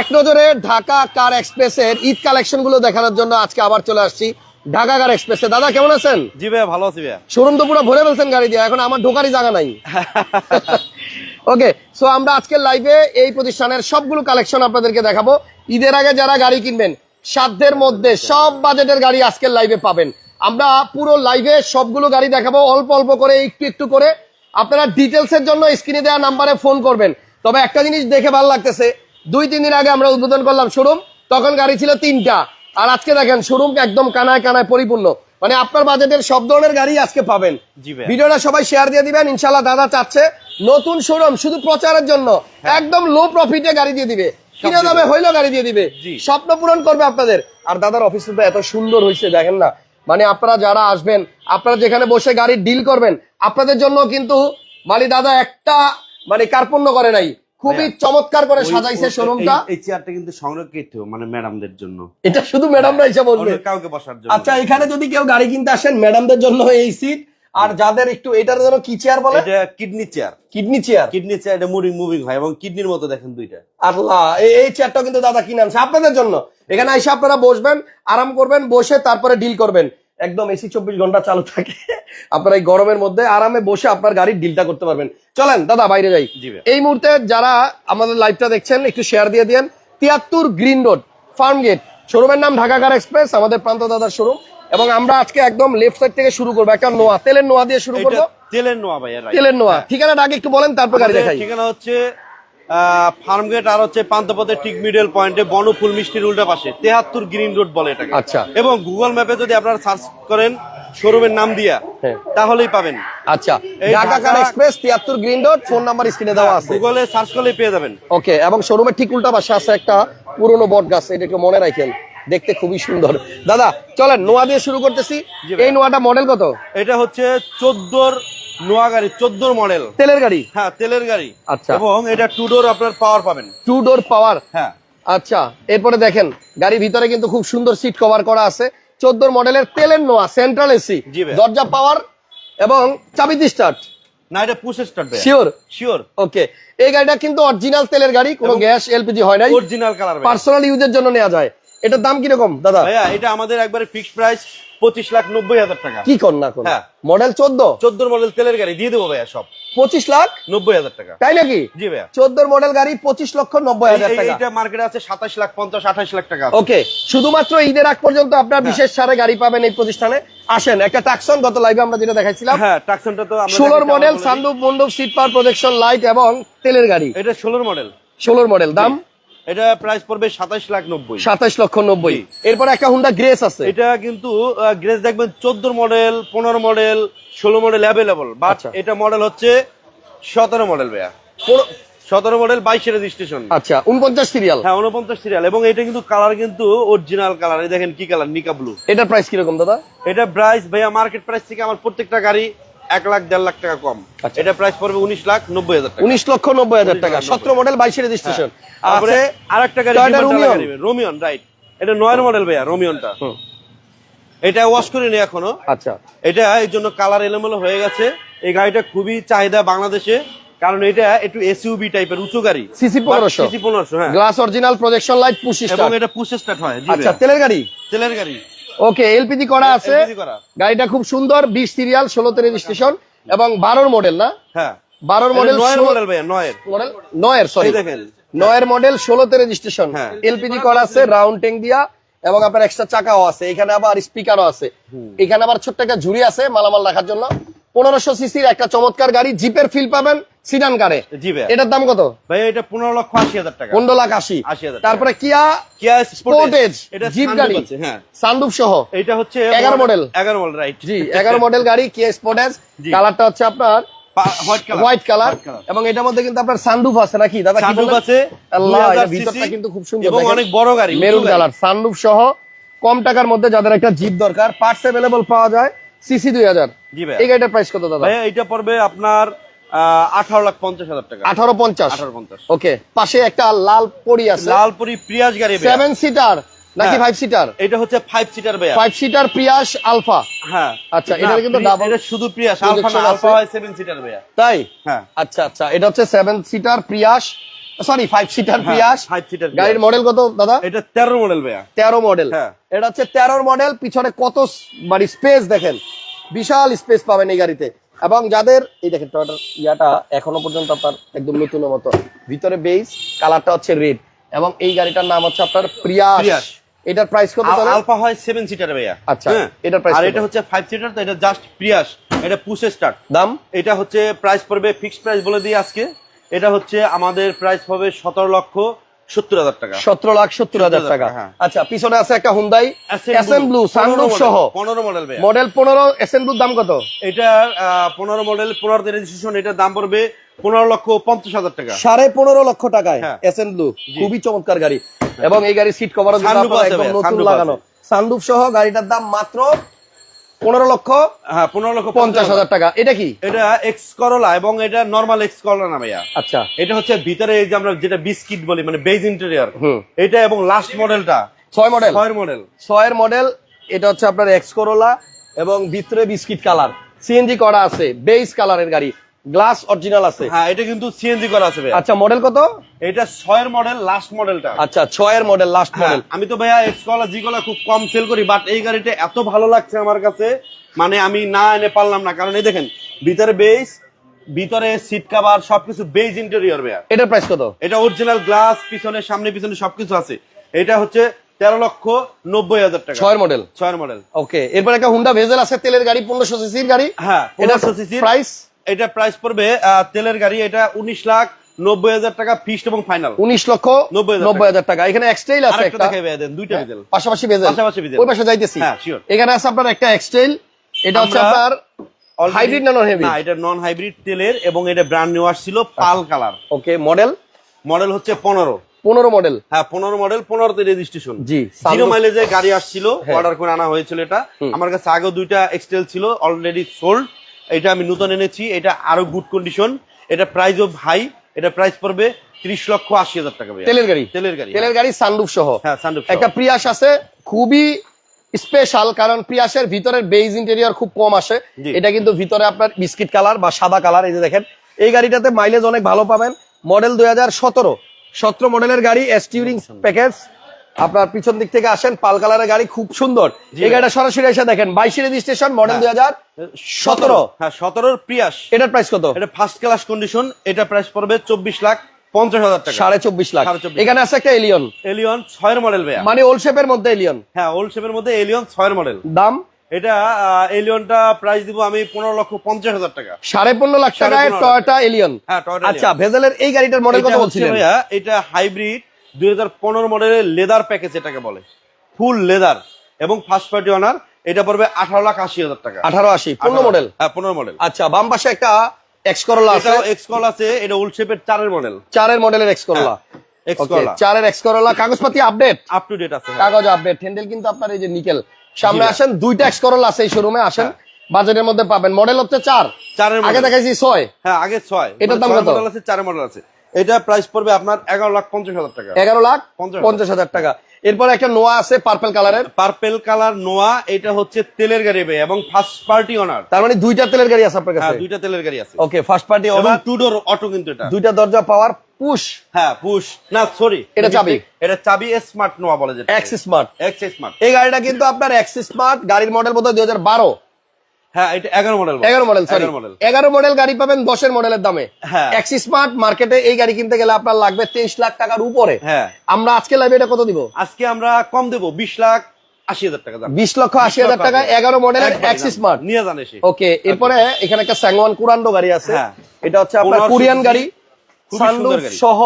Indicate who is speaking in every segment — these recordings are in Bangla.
Speaker 1: এক নজরে ঢাকা কার এক্সপ্রেসের ঈদ কালেকশনগুলো দেখানোর জন্য আজকে আবার চলে আসছি ঢাকা কার এক্সপ্রেসে। দাদা কেমন আছেন?
Speaker 2: জি ভাইয়া ভালো আছি ভাইয়া।
Speaker 1: শোরুম তো পুরো ভরে ফেলছেন গাড়ি দিয়ে এখন আমার ঢোকারই জায়গা নাই। ওকে সো আমরা আজকের লাইভে এই প্রতিষ্ঠানের সবগুলো কালেকশন আপনাদেরকে দেখাবো। ঈদের আগে যারা গাড়ি কিনবেন সাধ্যের মধ্যে সব বাজেটের গাড়ি আজকের লাইভে পাবেন। আমরা পুরো লাইভে সবগুলো গাড়ি দেখাবো অল্প অল্প করে একটু একটু করে। আপনারা ডিটেলস এর জন্য স্ক্রিনে দেওয়া নাম্বারে ফোন করবেন। তবে একটা জিনিস দেখে ভালো লাগতেছে দুই তিন দিন আগে আমরা উদ্বোধন করলাম শোরুম তখন গাড়ি ছিল তিনটা। আর আজকে দেখেন শোরুম একদম কানায় কানায় পরিপূর্ণ। মানে আপনার বাজেটের সব ধরনের গাড়ি আজকে পাবেন। ভিডিওটা সবাই শেয়ার দিয়ে দিবেন ইনশাল্লাহ দাদা চাচ্ছে। নতুন শোরুম শুধু প্রচারের জন্য। একদম লো প্রফিটে গাড়ি দিয়ে দিবে। কিনে দামে হইল গাড়ি দিয়ে দিবে। স্বপ্ন পূরণ করবে আপনাদের। আর দাদার অফিস তো এত সুন্দর হয়েছে দেখেন না। মানে আপনারা যারা আসবেন আপনারা যেখানে বসে গাড়ি ডিল করবেন আপনাদের জন্য কিন্তু মানে দাদা একটা মানে কার্পণ্য করে নাই। খুবই চমৎকার করে সাজাইছে শোরুমটা
Speaker 2: এই- চেয়ারটা কিন্তু সংরক্ষিত মানে ম্যাডামদের জন্য।
Speaker 1: এটা শুধু ম্যাডামরা এসে বলবে।
Speaker 2: কাউকে বসার জন্য।
Speaker 1: আচ্ছা এখানে যদি কেউ গাড়ি কিনতে আসেন ম্যাডামদের জন্য এই সিট আর যাদের একটু এটার জন্য কি চেয়ার বলে?
Speaker 2: এটা kidney chair
Speaker 1: kidney chair
Speaker 2: kidney chair এটা মুভিং মুভিং হয় এবং কিডনির মতো দেখেন দুইটা।
Speaker 1: আল্লাহ এই- এই চেয়ারটা কিন্তু দাদা কিনে আনছে। আপনাদের জন্য। এখানে এসে আপনারা বসবেন আরাম করবেন বসে তারপরে ডিল করবেন। একদম এসি চব্বিশ ঘণ্টা চালু থাকে। আপনারা এই গরমের মধ্যে আরামে বসে আপনার গাড়ির ডিলটা করতে পারবেন। চলেন দাদা বাইরে যাই। এই মুহূর্তে যারা আমাদের লাইভটা দেখছেন একটু শেয়ার দিয়ে দিন তিয়াত্তর গ্রিন রোড ফার্ম গেট শোরুমের নাম ঢাকা কার এক্সপ্রেস আমাদের প্রান্ত দাদার শোরুম এবং আমরা আজকে একদম লেফট সাইড থেকে শুরু করব একটা নোয়া তেলের নোয়া দিয়ে শুরু করব।
Speaker 2: তেলের নোয়া right।
Speaker 1: তেলের নোয়া ঠিকানাটা আগে একটু বলেন তারপর গাড়ি দেখাই।
Speaker 2: ঠিকানা হচ্ছে ফার্ম গেট আর হচ্ছে পান্তপথের ঠিক মিডল পয়েন্টে বনফুল মিষ্টির উল্টা পাশে তেহাত্তর গ্রিন রোড বলে এটাকে।
Speaker 1: আচ্ছা।
Speaker 2: এবং গুগল ম্যাপে যদি আপনারা সার্চ করেন শোরুমের নাম দিয়া
Speaker 1: হ্যাঁ।
Speaker 2: তাহলেই পাবেন।
Speaker 1: আচ্ছা ঢাকা কার এক্সপ্রেস তিয়াত্তর গ্রিন রোড ফোন নাম্বার স্ক্রিনে দেওয়া আছে।
Speaker 2: গুগলে সার্চ করলেই পেয়ে যাবেন।
Speaker 1: ওকে এবং শোরুমের ঠিক উল্টা পাশে আছে একটা পুরনো বট গাছ এটা একটু মনে রাখেন দেখতে খুবই সুন্দর। দাদা চলেন নোয়া দিয়ে শুরু করতেছি। এই নোয়াটা মডেল কত?
Speaker 2: এটা হচ্ছে চোদ্দোর নোয়া গাড়ি চোদ্দোর মডেল।
Speaker 1: তেলের গাড়ি?
Speaker 2: হ্যাঁ তেলের গাড়ি।
Speaker 1: আচ্ছা।
Speaker 2: এবং এটা টু ডোর আপনার পাওয়ার পাবেন।
Speaker 1: টু ডোর পাওয়ার
Speaker 2: হ্যাঁ।
Speaker 1: আচ্ছা এরপরে দেখেন গাড়ির ভিতরে কিন্তু খুব সুন্দর সিট কভার করা আছে। চোদ্দোর মডেলের তেলের নোয়া সেন্ট্রাল এসি দরজা পাওয়ার এবং চাবি স্টার্ট
Speaker 2: না এটা push start
Speaker 1: sure
Speaker 2: sure
Speaker 1: okay এই গাড়িটা কিন্তু অরিজিনাল তেলের গাড়ি কোনো গ্যাস এলপিজি হয় নাই।
Speaker 2: অরিজিনাল কালার
Speaker 1: পার্সোনাল ইউজের জন্য নেওয়া যায়। এটার দাম কীরকম দাদা?
Speaker 2: ভাইয়া এটা আমাদের একবারে ফিক্সড প্রাইস পঁচিশ লাখ নব্বই হাজার টাকা।
Speaker 1: কি কর না কোন
Speaker 2: হ্যাঁ।
Speaker 1: মডেল চোদ্দ?
Speaker 2: চোদ্দোর মডেল তেলের গাড়ি। দিয়ে দেবো ভাইয়া সব।
Speaker 1: পঁচিশ লাখ?
Speaker 2: নব্বই হাজার টাকা।
Speaker 1: তাই নাকি?
Speaker 2: জি ভাইয়া।
Speaker 1: চোদ্দোর মডেল গাড়ি পঁচিশ লক্ষ নব্বই হাজার টাকা।
Speaker 2: এইটা মার্কেটে আছে সাতাশ লাখ পঞ্চাশ আঠাশ লাখ টাকা
Speaker 1: ওকে শুধুমাত্র ঈদের আগ পর্যন্ত আপনার বিশেষ ছাড়ে গাড়ি পাবেন এই প্রতিষ্ঠানে। আসেন একটা টাকসন গত লাইভে আমরা যেটা দেখাইছিলাম।
Speaker 2: হ্যাঁ টাকসনটা তো আমরা
Speaker 1: ষোলোর মডেল সান্দুপ মন্ডপ সিট পাওয়ার প্রোটেকশন লাইট এবং তেলের গাড়ি।
Speaker 2: এটা ষোলোর মডেল
Speaker 1: ষোলোর মডেল দাম?
Speaker 2: এটা প্রাইস পড়বে সাতাশ লাখ নব্বই।
Speaker 1: সাতাশ লক্ষ নব্বই। এরপর একটা হুন্ডা গ্রেস আছে।
Speaker 2: এটা কিন্তু গ্রেস দেখবেন চোদ্দ মডেল পনেরো মডেল ষোলো মডেল অ্যাভেলেবল বাট। এটা মডেল হচ্ছে সতেরো মডেল ভাইয়া। সতেরো মডেল বাইশে রেজিস্ট্রেশন
Speaker 1: আচ্ছা উনপঞ্চাশ সিরিয়াল
Speaker 2: হ্যাঁ উনপঞ্চাশ সিরিয়াল এবং এটা কিন্তু কালার কিন্তু অরিজিনাল কালার এই দেখেন কি কালার নিকা ব্লু
Speaker 1: এটার প্রাইস কীরকম দাদা?
Speaker 2: এটা প্রাইস ভাইয়া মার্কেট প্রাইস থেকে আমার প্রত্যেকটা গাড়ি এক লাখ দেড় লাখ টাকা কম।
Speaker 1: আচ্ছা।
Speaker 2: এটা প্রাইস পড়বে উনিশ লাখ নব্বই হাজার
Speaker 1: উনিশ লক্ষ নব্বই হাজার টাকা। সতেরো মডেল বাইশে রেজিস্ট্রেশন
Speaker 2: তারপরে
Speaker 1: আছে
Speaker 2: আরেকটা গাড়ি রোমিয়ন রাইট এটা নয়ের মডেল ভাইয়া রোমিয়নটা এটা ওয়াশ করিনি এখনও।
Speaker 1: আচ্ছা।
Speaker 2: এটা এর জন্য কালার এলোমেলো হয়ে গেছে। এই গাড়িটা খুবই চাহিদা বাংলাদেশে। কারণ এটা একটু এসইউবি টাইপের উঁচু গাড়ি।
Speaker 1: সিসি পনেরোশো।
Speaker 2: সিসি পনেরোশো হ্যাঁ।
Speaker 1: গ্লাস অরিজিনাল প্রজেকশন লাইট পুশি
Speaker 2: এবং এটা পুষে স্টার্ট হয়
Speaker 1: আচ্ছা তেলের গাড়ি?
Speaker 2: তেলের গাড়ি।
Speaker 1: ওকে এলপিজি করা আছে। গাড়িটা খুব সুন্দর বিশ সিরিয়াল ষোলোতে রেজিস্ট্রেশন এবং বারোর মডেল না?
Speaker 2: হ্যাঁ।
Speaker 1: বারোর মডেল
Speaker 2: নয়ের মডেল নয়ের।
Speaker 1: মডেল নয়ের সরি
Speaker 2: দেখেন।
Speaker 1: নয়ের মডেল ষোলোতে রেজিস্ট্রেশন
Speaker 2: হ্যাঁ।
Speaker 1: এলপিজি করা আছে রাউন্ড ট্যাঙ্ক দিয়া এবং আপনার এক্সট্রা চাকাও আছে। এখানে আবার স্পিকারও আছে। এখানে আবার ছোট্ট একটা ঝুড়ি আছে মালামাল রাখার জন্য। পনেরোশো সিসির একটা চমৎকার গাড়ি জিপের ফিল পাবেন। সিডান কারে
Speaker 2: জি
Speaker 1: এটার দাম কত?
Speaker 2: এটা পনেরো লক্ষ আশি হাজার টাকা।
Speaker 1: পনেরো লাখ আশি।
Speaker 2: 80,000 টাকা।
Speaker 1: তারপরে কিয়া
Speaker 2: কিয়া
Speaker 1: স্পোর্টেজ
Speaker 2: এটা
Speaker 1: জিপ গাড়ি।
Speaker 2: হ্যাঁ।
Speaker 1: সানরুফ সহ।
Speaker 2: এটা হচ্ছে
Speaker 1: 11 model।
Speaker 2: এগারো মডেল রাইট
Speaker 1: জি এগারো মডেল গাড়ি কিয়া স্পোর্টেজ কালারটা হচ্ছে আপনার
Speaker 2: হোয়াইট কালার।
Speaker 1: এবং এটার মধ্যে কিন্তু আপনার সানরুফ আছে নাকি? দাদা
Speaker 2: সানরুফ আছে
Speaker 1: আল্লাহ
Speaker 2: 2000
Speaker 1: ভিতরটা কিন্তু খুব সুন্দর
Speaker 2: এবং অনেক বড় গাড়ি
Speaker 1: মেরুন কালার সানরুফ সহ। কম টাকার মধ্যে যাদের একটা জিপ দরকার পার্টস অ্যাভেলেবল পাওয়া যায় সিসি দুই হাজার।
Speaker 2: জি ভাই
Speaker 1: এই গাড়িটার প্রাইস কত দাদা?
Speaker 2: এটা পড়বে আপনার আঠারো লাখ পঞ্চাশ হাজার টাকা।
Speaker 1: আঠারো পঞ্চাশ।
Speaker 2: আঠারো পঞ্চাশ।
Speaker 1: ওকে পাশে একটা লাল পরি আছে।
Speaker 2: লালপুরি প্রিয়াস গাড়ি
Speaker 1: সেভেন সিটার নাকি
Speaker 2: হ্যাঁ।
Speaker 1: ফাইভ সিটার
Speaker 2: এটা হচ্ছে ফাইভ সিটার ভাইয়া
Speaker 1: ফাইভ সিটার প্রিয়াস আলফা।
Speaker 2: হ্যাঁ।
Speaker 1: আচ্ছা,
Speaker 2: না,
Speaker 1: এটার কিন্তু
Speaker 2: এটা শুধু প্রিয়াস আলফা না আলফা হয় সেভেন সিটার ভাইয়া
Speaker 1: তাই?
Speaker 2: হ্যাঁ।
Speaker 1: আচ্ছা আচ্ছা এটা হচ্ছে seven seater Prius sorry five seater Prius
Speaker 2: five seater
Speaker 1: গাড়ির মডেল কত দাদা?
Speaker 2: এটা তেরো মডেল ভাইয়া
Speaker 1: তেরো মডেল
Speaker 2: হ্যাঁ।
Speaker 1: এটা হচ্ছে তেরোর মডেল পিছনে কত মানে স্পেস দেখেন। বিশাল স্পেস পাবেন এই গাড়িতে। এবং যাদের এই দেখেন টয়টার ইয়াটা এখনও পর্যন্ত আপনার একদম নতুনের মতো। ভিতরে বেস কালারটা হচ্ছে রেড এবং এই গাড়িটার নাম হচ্ছে আপনার প্রিয়াস
Speaker 2: প্রিয়াস।
Speaker 1: এটার প্রাইস কত তাহলে?
Speaker 2: আলফা হয় সেভেন সিটার ভাইয়া।
Speaker 1: আচ্ছা,
Speaker 2: হ্যাঁ।
Speaker 1: এটার price
Speaker 2: আর এটা হচ্ছে ফাইভ সিটার তো এটা জাস্ট প্রিয়াস এটা পুষে স্টার্ট
Speaker 1: দাম?
Speaker 2: এটা হচ্ছে প্রাইস পড়বে ফিক্সড প্রাইস বলে দিই আজকে। এটা হচ্ছে আমাদের প্রাইস হবে সতেরো লক্ষ সত্তর হাজার টাকা।
Speaker 1: সতেরো লাখ সত্তর হাজার টাকা।
Speaker 2: হ্যাঁ।
Speaker 1: আচ্ছা পিছনে আছে একটা হুন্দাই এসএন ব্লু সানরুফ সহ।
Speaker 2: পনেরো মডেল
Speaker 1: মডেল পনেরো এসএন ব্লুর দাম কত?
Speaker 2: এটার পনেরো মডেল পনেরো রেজিস্ট্রেশন এটার দাম পড়বে পনেরো লক্ষ পঞ্চাশ হাজার টাকা।
Speaker 1: সাড়ে পনেরো লক্ষ টাকায়
Speaker 2: হ্যাঁ।
Speaker 1: এসএন ব্লু খুবই চমৎকার গাড়ি। এবং এই গাড়ির সিট একদম নতুন লাগানো। সানরুফ সহ গাড়িটার দাম মাত্র পনেরো লক্ষ
Speaker 2: হ্যাঁ পনেরো লক্ষ
Speaker 1: পঞ্চাশ হাজার টাকা। এটা কি?
Speaker 2: এটা এক্স করলা এবং এটা নর্মাল এক্স করলা না ভাইয়া?
Speaker 1: আচ্ছা।
Speaker 2: এটা হচ্ছে ভিতরে এই যে আমরা যেটা বিস্কিট বলি মানে বেজ ইন্টেরিয়ার। এটা এবং লাস্ট মডেলটা
Speaker 1: ছয় মডেল
Speaker 2: ছয়ের মডেল
Speaker 1: ছয়ের মডেল এটা হচ্ছে আপনার এক্স করোলা এবং ভিতরে বিস্কিট কালার। সিএনজি করা আছে বেস কালারের গাড়ি। গ্লাস অরিজিনাল আছে?
Speaker 2: হ্যাঁ এটা কিন্তু সিএনজি করা আছে
Speaker 1: আচ্ছা মডেল কত?
Speaker 2: এটা ছয়ের মডেল লাস্ট মডেলটা
Speaker 1: আচ্ছা ছয়ের মডেল লাস্ট মডেল
Speaker 2: আমি তো ভাইয়া এক্স কলা জি কলা খুব কম সেল করি বাট এই গাড়িটা এত ভালো লাগছে আমার কাছে মানে আমি না এনে পারলাম না। কারণ এই দেখেন ভিতরে বেস ভিতরে সিট কাভার সবকিছু বেজ ইন্টেরিয়র ভাইয়া।
Speaker 1: এটার প্রাইস কত?
Speaker 2: এটা অরিজিনাল গ্লাস পিছনে সামনে পিছনে সবকিছু আছে। এটা হচ্ছে তেরো লক্ষ নব্বই হাজার টাকা।
Speaker 1: ছয়ের মডেল
Speaker 2: ছয়ের মডেল
Speaker 1: ওকে এরপর একটা হুন্ডা ভেজেল আছে তেলের গাড়ি পনেরোশো সিসির গাড়ি।
Speaker 2: হ্যাঁ
Speaker 1: এটা
Speaker 2: 1500 cc
Speaker 1: প্রাইস
Speaker 2: এটা প্রাইস পড়বে তেলের গাড়ি এটা উনিশ লাখ নব্বই হাজার টাকা ফিক্সড এবং ফাইনাল
Speaker 1: উনিশ লক্ষ
Speaker 2: 90,000
Speaker 1: নব্বই হাজার টাকা। এখানে এক্সটেইল আছে একটা। হ্যাঁ,
Speaker 2: দুইটা
Speaker 1: পাশাপাশি ভেজেল
Speaker 2: পাশাপাশি ভেজেল।
Speaker 1: ওই পাশে যাইতেছি।
Speaker 2: হ্যাঁ,
Speaker 1: এখানে আছে আপনার একটা এক্সটেইল এটা হচ্ছে আপনার হাইব্রিড না নন হাইব্রিড
Speaker 2: না এটা নন হাইব্রিড তেলের এবং এটা ব্র্যান্ড নিউ আসছিল pearl colour.
Speaker 1: Okay model
Speaker 2: model হচ্ছে পনেরো।
Speaker 1: পনেরো মডেল
Speaker 2: হ্যাঁ পনেরো মডেল পনেরোতে রেজিস্ট্রেশন
Speaker 1: জি
Speaker 2: জিরো মাইলেজে গাড়ি আসছিল
Speaker 1: হ্যাঁ।
Speaker 2: অর্ডার করে আনা হয়েছিল এটা। আমার কাছে আগেও দুইটা এক্সটেল ছিল অলরেডি সোল্ড এটা আমি নতুন এনেছি এটা আরও গুড কন্ডিশন এটা প্রাইস অফ হাই এটা প্রাইস পড়বে ত্রিশ লক্ষ আশি হাজার টাকা
Speaker 1: তেলের গাড়ি?
Speaker 2: তেলের গাড়ি
Speaker 1: তেলের গাড়ি সানরুফ সহ।
Speaker 2: হ্যাঁ সানরুফ
Speaker 1: একটা প্রিয়াস আছে খুবই স্পেশাল কারণ প্রিয়াসের ভিতরের বেজ ইন্টেরিয়র খুব কম আসে। এটা কিন্তু ভিতরে আপনার বিস্কিট কালার বা সাদা কালার এই যে দেখেন। এই গাড়িটাতে মাইলেজ অনেক ভালো পাবেন। মডেল দুই হাজার সতেরো। সতেরো মডেলের গাড়ি এসটিউরিং প্যাকেজ আপনার পিছন দিক থেকে আসেন পাল কালারের গাড়ি খুব সুন্দর। এই গাড়িটা সরাসরি এসে দেখেন বাইশে রেজিস্ট্রেশন মডেল দুই হাজার সতেরো।
Speaker 2: হ্যাঁ সতেরোর প্রিয়াস
Speaker 1: এটার প্রাইস কত?
Speaker 2: এটা ফার্স্ট ক্লাস কন্ডিশন এটা প্রাইস পড়বে চব্বিশ লাখ পঞ্চাশ হাজার টাকা।
Speaker 1: সাড়ে চব্বিশ লাখ। এখানে আছে একটা এলিয়ন
Speaker 2: এলিয়ন ছয়ের মডেল
Speaker 1: মানে ওল্ড শেপের মধ্যে এলিয়ন
Speaker 2: হ্যাঁ ওল্ড শেপের মধ্যে এলিয়ন ছয়ের মডেল
Speaker 1: দাম?
Speaker 2: এটা এলিয়নটা প্রাইস দিব আমি পনেরো লক্ষ পঞ্চাশ হাজার টাকা।
Speaker 1: সাড়ে পনেরো লাখ টাকায় টয়োটা এলিয়ন
Speaker 2: হ্যাঁ
Speaker 1: আচ্ছা ভেজেলের এই গাড়িটার মডেল কত বলছিলেন?
Speaker 2: এটা হাইব্রিড দুই হাজার পনেরো মডেলের লেদার প্যাকেজ এটাকে বলে। ফুল লেদার এবং ফার্স্ট পার্টি অনার এটা পড়বে আঠারো লাখ আশি হাজার টাকা।
Speaker 1: আঠারো আশি পনেরো মডেল
Speaker 2: হ্যাঁ পনেরো মডেল
Speaker 1: আচ্ছা বাম পাশে একটা এক্স করলা আছে।
Speaker 2: এটাও এক্স কল আছে এটা ওল্ড চারের মডেল
Speaker 1: চারের মডেলের এক্স করলা
Speaker 2: এক্স
Speaker 1: Okay,
Speaker 2: কলা
Speaker 1: চারের এক্স করলা কাগজপাতি আপডেট
Speaker 2: আপ টু ডেট আছে হ্যাঁ।
Speaker 1: কাগজ আপডেট হ্যান্ডেল কিন্তু আপনার এই যে নিকেল সামনে আসেন দুইটা এক্স করলা আছে এই শোরুমে আসেন বাজেটের মধ্যে পাবেন। মডেল হচ্ছে চার।
Speaker 2: চারের
Speaker 1: আগে দেখাইছি ছয়।
Speaker 2: হ্যাঁ আগে ছয়।
Speaker 1: এটার দাম কত?
Speaker 2: মডেল আছে চারের মডেল আছে। এটা প্রাইস পড়বে আপনার এগারো লাখ পঞ্চাশ হাজার টাকা।
Speaker 1: এগারো লাখ
Speaker 2: পঞ্চাশ
Speaker 1: হাজার। টাকা। এরপরে একটা নোয়া আছে পার্পল কালারের
Speaker 2: পার্পেল কালার নোয়া এটা হচ্ছে তেলের গাড়ি ভাই এবং ফার্স্ট পার্টি অনার
Speaker 1: তার মানে দুইটা তেলের গাড়ি আছে আপনার
Speaker 2: হ্যাঁ
Speaker 1: কাছে
Speaker 2: দুইটা তেলের গাড়ি আছে।
Speaker 1: Okay first party owner
Speaker 2: two door auto কিন্তু এটা।
Speaker 1: দুইটা দরজা পাওয়ার পুশ
Speaker 2: হ্যাঁ পুশ না সরি
Speaker 1: এটা চাবি।
Speaker 2: এটা চাবি স্মার্ট নোয়া বলে যেটা
Speaker 1: এক্স স্মার্ট
Speaker 2: এক্স স্মার্ট
Speaker 1: এই গাড়িটা কিন্তু আপনার এক্স স্মার্ট গাড়ির মডেল বোধ হয় দুই হাজার বারো।
Speaker 2: হ্যাঁ এটা মডেল
Speaker 1: সরি গাড়ি পাবেন মডেলের দামে।
Speaker 2: হ্যাঁ।
Speaker 1: এক্স স্মার্ট মার্কেটে এই গাড়ি কিনতে গেলে আপনার লাগবে তেইশ লাখ টাকার উপরে।
Speaker 2: হ্যাঁ।
Speaker 1: আমরা আজকে লাইভে এটা কত দিব?
Speaker 2: আজকে আমরা কম দেবো বিশ লাখ টাকা
Speaker 1: বিশ লক্ষ আশি হাজার টাকা এগারো মডেলের
Speaker 2: নিয়ে
Speaker 1: ওকে এরপরে এখানে একটা স্যাংওয়ান কুরান্ডো গাড়ি আছে।
Speaker 2: হ্যাঁ।
Speaker 1: এটা হচ্ছে আপনার কোরিয়ান গাড়ি। সানরুফ সহ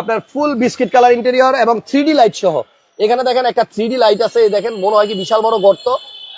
Speaker 1: আপনার ফুল বিস্কিট কালার ইন্টেরিয়র এবং থ্রি লাইট সহ। এখানে দেখেন একটা থ্রি লাইট আছে দেখেন মনে হয় কি বিশাল বড় গর্ত।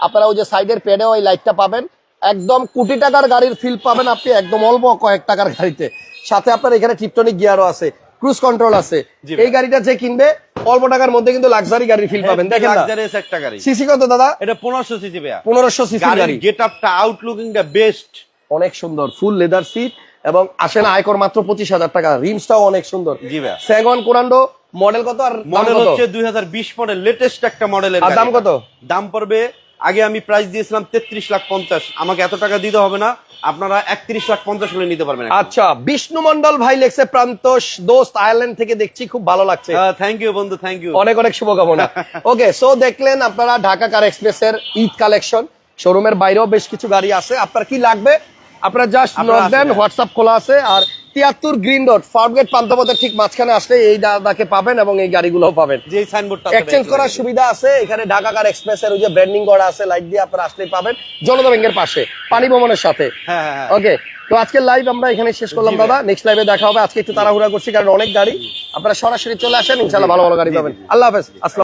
Speaker 1: আপনারা ওই যে সাইডের প্যাডে ওই লাইটটা পাবেন। একদম কোটি টাকার গাড়ির ফিল পাবেন আপনি একদম অল্প কয়েক টাকার গাড়িতে। সাথে আপনার এখানে টিপটনিক গিয়ারও আছে ক্রুজ কন্ট্রোল আছে। এই গাড়িটা যে কিনবে অল্প টাকার মধ্যে কিন্তু লাক্সারি গাড়ির ফিল পাবেন। দেখেন
Speaker 2: লাক্সারিয়াস একটা গাড়ি।
Speaker 1: সিসি কত দাদা?
Speaker 2: এটা পনেরোশো সিসি ভাইয়া।
Speaker 1: পনেরোশো সিসি গাড়ি
Speaker 2: গাড়ির গেট আপটা আউটলুকিংটা বেস্ট
Speaker 1: অনেক সুন্দর ফুল লেদার সিট এবং আসে না আয়কর মাত্র পঁচিশ হাজার টাকা। রিমসটাও অনেক সুন্দর।
Speaker 2: জি ভাইয়া।
Speaker 1: স্যাগন কোরান্ডো মডেল কত আর
Speaker 2: মডেল হচ্ছে দুই হাজার বিশ মডেল লেটেস্ট একটা মডেলের
Speaker 1: আর দাম কত?
Speaker 2: দাম পড়বে আগে আমি প্রাইস দিয়েছিলাম তেত্রিশ লাখ পঞ্চাশ। আমাকে এত টাকা দিতে হবে না। আপনারা একত্রিশ লাখ পঞ্চাশ হলে নিতে পারবেন
Speaker 1: আচ্ছা বিষ্ণু মন্ডল ভাই লেখছে প্রান্তোষ দোস্ত আয়ারল্যান্ড থেকে দেখছি খুব ভালো লাগছে।
Speaker 2: থ্যাংক ইউ বন্ধু থ্যাংক ইউ
Speaker 1: অনেক অনেক শুভকামনা। ওকে সো দেখলেন আপনারা ঢাকা কার এক্সপ্রেস এর ঈদ কালেকশন শোরুমের বাইরেও বেশ কিছু গাড়ি আছে। আপনার কি লাগবে? আপনারা জাস্ট নক দেন হোয়াটসঅ্যাপ খোলা আছে। আর তিয়াত্তর গ্রিন রোড ফার্মগেট পান্তাপথের ঠিক মাঝখানে আসলে এই দাদাকে পাবেন এবং এই গাড়িগুলোও পাবেন।
Speaker 2: যে সাইনবোর্ডটা
Speaker 1: এক্সচেঞ্জ করার সুবিধা আছে এখানে ঢাকা কার এক্সপ্রেস এর ওই যে ব্র্যান্ডিং করা আছে লাইট দিয়ে আপনারা আসলেই পাবেন। জনতা ব্যাংকের পাশে পানি ভবনের সাথে।
Speaker 2: হ্যাঁ হ্যাঁ, হ্যাঁ।
Speaker 1: ওকে তো আজকের লাইভ আমরা এখানে শেষ করলাম দাদা। নেক্সট লাইভে দেখা হবে। আজকে একটু তাড়াহুড়া করছি কারণ অনেক গাড়ি। আপনারা সরাসরি চলে আসেন ইনশাল্লাহ ভালো ভালো গাড়ি পাবেন। আল্লাহ হাফেজ। আসসালাম